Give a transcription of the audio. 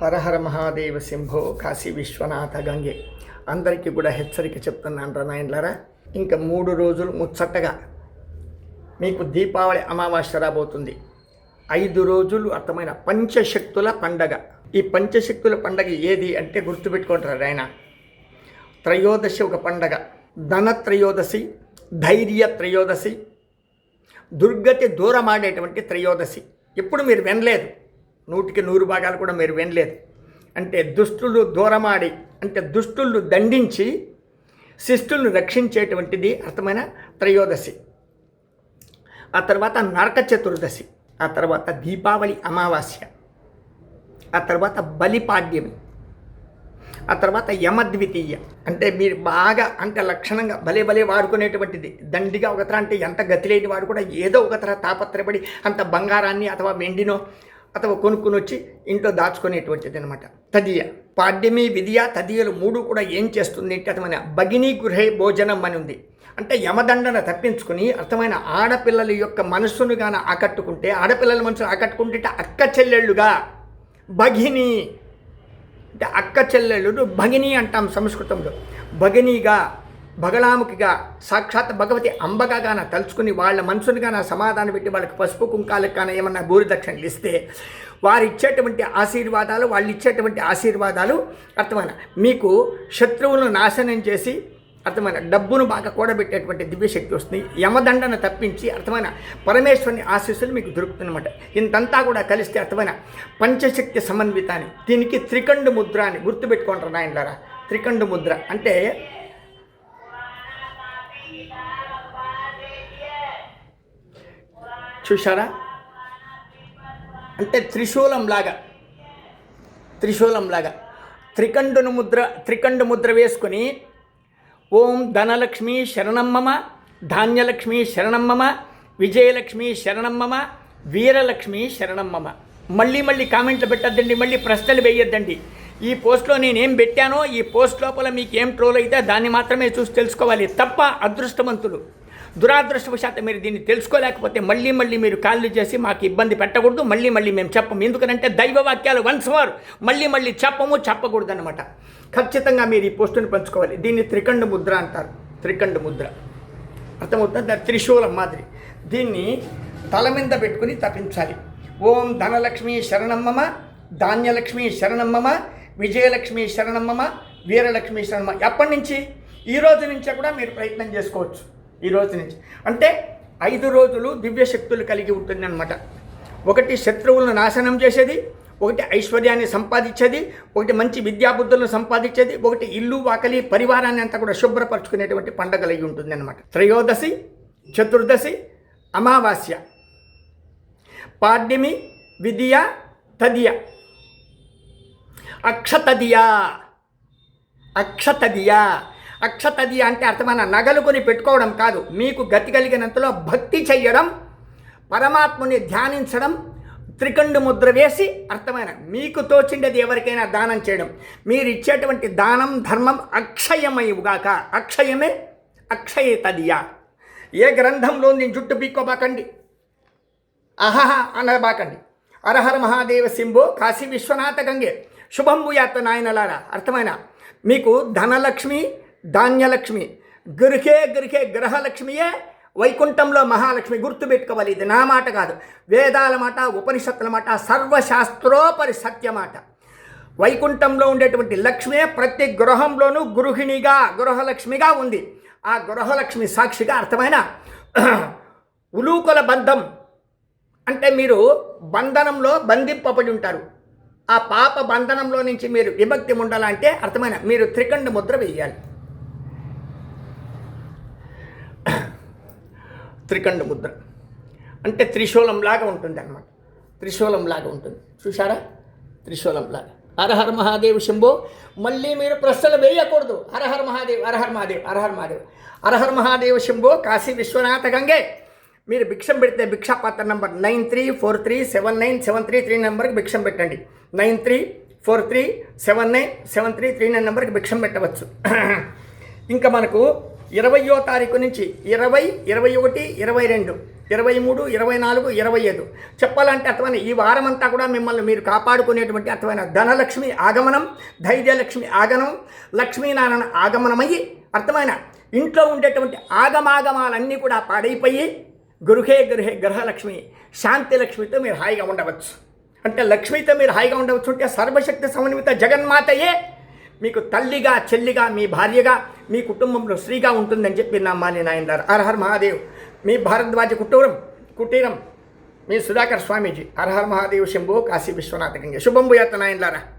హరహర మహాదేవ శంభో కాశీ విశ్వనాథ గంగే. అందరికీ కూడా హెచ్చరిక చెప్తున్నాను రనాయన్లరా ఇంకా మూడు రోజులు ముచ్చటగా మీకు దీపావళి అమావాస్య రాబోతుంది. ఐదు రోజులు అర్థమైన పంచశక్తుల పండగ. ఈ పంచశక్తుల పండగ ఏది అంటే గుర్తుపెట్టుకుంటారు ఆయన త్రయోదశి ఒక పండగ. ధన త్రయోదశి ధైర్య త్రయోదశి దుర్గతి దూరమాడేటువంటి త్రయోదశి. ఎప్పుడు మీరు వినలేదు. నూటికి నూరు భాగాలు కూడా మీరు వినలేదు. అంటే దుష్టులు దూరమాడి అంటే దుష్టులను దండించి శిష్టులను రక్షించేటువంటిది అర్థమైన త్రయోదశి. ఆ తర్వాత నరక చతుర్దశి ఆ తర్వాత దీపావళి అమావాస్య ఆ తర్వాత బలిపాడ్యమి ఆ తర్వాత యమద్వితీయ. అంటే మీరు బాగా అంటే లక్షణంగా భలే భలే వాడుకునేటువంటిది. దండిగా ఒకతర అంటే ఎంత గతి లేని వాడు కూడా ఏదో ఒకతర తాపత్రపడి అంత బంగారాన్ని అథవా వెండినో అథవా కొనుక్కుని వచ్చి ఇంట్లో దాచుకునేటువంటిది అనమాట తదియ. పాడ్యమి విధియ తదియలు మూడు కూడా ఏం చేస్తుంది అంటే అర్థమైన భగినీ గృహే భోజనం అని ఉంది. అంటే యమదండన తప్పించుకుని అర్థమైన ఆడపిల్లల యొక్క మనస్సును గాన ఆకట్టుకుంటే ఆడపిల్లల మనసును ఆకట్టుకుంటే అక్క చెల్లెళ్ళుగా. భగిని. అంటే అక్క చెల్లెళ్ళు భగిని అంటాం సంస్కృతంలో. భగినిగా. బగలాముఖిగా సాక్షాత్ భగవతి అంబగా గాన తలుచుకుని వాళ్ళ మనసుని గాన సమాధానం పెట్టి వాళ్ళకి పసుపు కుంకాలకు కానీ ఏమన్నా భూరి దక్షిణలు ఇస్తే వారు ఇచ్చేటువంటి ఆశీర్వాదాలు వాళ్ళు ఇచ్చేటువంటి ఆశీర్వాదాలు అర్థమైన. మీకు శత్రువులను నాశనం చేసి అర్థమైన డబ్బును బాగా కూడబెట్టేటువంటి దివ్యశక్తి వస్తుంది. యమదండన తప్పించి అర్థమైన పరమేశ్వరుని ఆశీస్సులు మీకు దొరుకుతుందన్నమాట. ఇంతంతా కూడా కలిస్తే అర్థమైన పంచశక్తి సమన్వితాన్ని దీనికి త్రికండు ముద్ర అని గుర్తుపెట్టుకుంటారు నాయనలారా. త్రికండు ముద్ర అంటే చూసారా అంటే త్రిశూలంలాగా త్రిశూలంలాగా త్రికండును ముద్ర త్రికండు ముద్ర వేసుకొని ఓం ధనలక్ష్మి శరణమ్మమ ధాన్యలక్ష్మి శరణమ్మమ విజయలక్ష్మి శరణమ్మమ వీరలక్ష్మి శరణమ్మమ. మళ్ళీ మళ్ళీ కామెంట్లు పెట్టద్దండి మళ్ళీ ప్రశ్నలు వేయొద్దండి. ఈ పోస్ట్లో నేనేం పెట్టానో ఈ పోస్ట్ లోపల మీకు ఏం ట్రోల్ అయితే దాన్ని మాత్రమే చూసి తెలుసుకోవాలి తప్ప అదృష్టవంతులు. దురాదృష్టవశాత్తు మీరు దీన్ని తెలుసుకోలేకపోతే మళ్ళీ మళ్ళీ మీరు కాళ్ళు చేసి మాకు ఇబ్బంది పెట్టకూడదు మళ్ళీ మళ్ళీ మేము చెప్పము. ఎందుకనంటే దైవ వాక్యాలు వన్స్ మోర్ మళ్ళీ మళ్ళీ చెప్పము చెప్పకూడదు అనమాట ఖచ్చితంగా మీరు ఈ పోస్టుని పంచుకోవాలి. దీన్ని త్రికండ ముద్ర అంటారు. త్రికండ ముద్ర. అర్థమవుతుంది? త్రిశూలం మాదిరి. దీన్ని తల మీద పెట్టుకుని తప్పించాలి ఓం ధనలక్ష్మి శరణమ్మమ ధాన్యలక్ష్మి శరణమ్మమ విజయలక్ష్మి శరణమ్మమ వీరలక్ష్మి శరణమ్మ ఎప్పటి నుంచి? ఈ రోజు నుంచే కూడా మీరు ప్రయత్నం చేసుకోవచ్చు. ఈ రోజు నుంచి. అంటే ఐదు రోజులు దివ్యశక్తులు కలిగి ఉంటుందన్నమాట. ఒకటి శత్రువులను నాశనం చేసేది ఒకటి ఐశ్వర్యాన్ని సంపాదించేది ఒకటి మంచి విద్యాబుద్ధులను సంపాదించేది ఒకటి ఇల్లు వాకలి పరివారాన్ని అంతా కూడా శుభ్రపరచుకునేటువంటి పండగ అయి ఉంటుంది అనమాట త్రయోదశి చతుర్దశి అమావాస్య. పాడ్యమి విద్య తదియ. అక్షతదియ. అక్షతదియ. అక్షతది అంటే అర్థమైన నగలు కొని పెట్టుకోవడం కాదు. మీకు గతి కలిగినంతలో భక్తి చెయ్యడం పరమాత్ముని ధ్యానించడం త్రికండు ముద్ర వేసి అర్థమైన మీకు తోచిండేది ఎవరికైనా దానం చేయడం. మీరు ఇచ్చేటువంటి దానం ధర్మం అక్షయమయుగాక అక్షయమే అక్షయే తదియా ఏ గ్రంథంలో నేను జుట్టు పీక్కోబాకండి? అహహ అనబాకండి. అరహర మహాదేవ సింబో కాశీ విశ్వనాథ గంగే. శుభం భూయాత్ నాయనలారా అర్థమైన మీకు ధనలక్ష్మి ధాన్యలక్ష్మి. గృహే గృహే గ్రహలక్ష్మియే వైకుంఠంలో మహాలక్ష్మి గుర్తుపెట్టుకోవాలి. ఇది నా మాట కాదు. వేదాల మాట ఉపనిషత్తుల మాట సర్వశాస్త్రోపరి సత్యమాట వైకుంఠంలో ఉండేటువంటి లక్ష్మే ప్రతి గృహంలోనూ గృహిణిగా గృహలక్ష్మిగా ఉంది. ఆ గృహలక్ష్మి సాక్షిగా అర్థమైన ఉలూకుల బంధం. అంటే మీరు బంధనంలో బంధింపబడి ఉంటారు. ఆ పాప బంధనంలో నుంచి మీరు విభక్తి ఉండాలంటే అర్థమైన మీరు త్రికండ ముద్ర వేయాలి. త్రికండ ముద్ర అంటే త్రిశూలంలాగా ఉంటుంది అనమాట త్రిశూలంలాగా ఉంటుంది. చూసారా త్రిశూలంలాగా. అరహర్ హరహర మహాదేవ్ శంభో. మళ్ళీ మీరు ప్రశ్నలు వేయకూడదు. హరహర మహాదేవ్ హరహర మహాదేవ్ హరహర మహాదేవ్. హరహర మహాదేవ్ శంభో కాశీ విశ్వనాథ గంగే. మీరు భిక్షం పెడితే భిక్షా పాత్ర number nine three four three seven nine seven three three నెంబర్కి భిక్షం పెట్టండి. Nine three four three seven nine seven three three nine నెంబర్కి భిక్షం పెట్టవచ్చు. ఇంకా మనకు ఇరవయో తారీఖు నుంచి ఇరవై ఇరవై ఒకటి ఇరవై రెండు ఇరవై మూడు ఇరవై నాలుగు ఇరవై ఐదు. చెప్పాలంటే అర్థమైన ఈ వారం అంతా కూడా మిమ్మల్ని మీరు కాపాడుకునేటువంటి అర్థమైన ధనలక్ష్మి ఆగమనం ధైర్యలక్ష్మి ఆగమనం లక్ష్మీనారాయణ ఆగమనమయ్యి అర్థమైన ఇంట్లో ఉండేటువంటి ఆగమాగమాలన్నీ కూడా పాడైపోయి గృహే గృహే గ్రహలక్ష్మి శాంతి లక్ష్మితో మీరు హాయిగా ఉండవచ్చు. అంటే లక్ష్మితో మీరు హాయిగా ఉండవచ్చు అంటే సర్వశక్తి సమన్విత జగన్మాతయే మీకు తల్లిగా చెల్లిగా మీ భార్యగా మీ కుటుంబంలో స్త్రీగా ఉంటుందని చెప్పి నమ్మాని నాయనలారు హర్ మహాదేవ్. మీ భారద్వాజ కుటుంబం కుటీరం మీ సుధాకర్ స్వామీజీ. హర్ మహాదేవ్ శంభో కాశీ విశ్వనాథ గంగే. శుభం భూయాత నాయనలారా